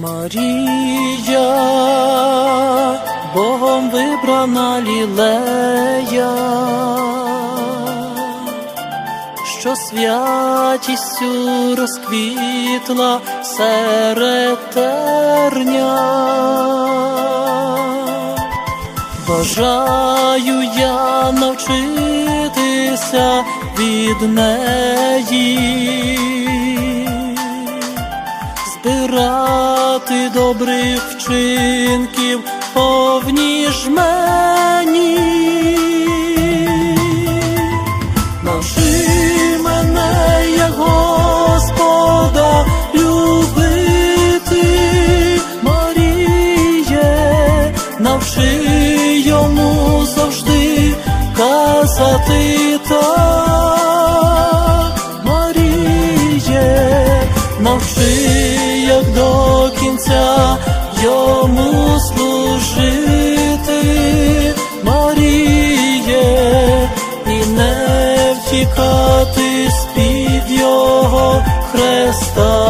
Марія, Богом вибрана лілея, що святістю розквітла серед терня. Бажаю я навчитися від неї, збирати добрих вчинків повні жмені. Навчи мене, як Господа, любити, Маріє, навчи йому завжди казати так, навчи, як до кінця йому служити, Маріє, і не втікати з-під його хреста.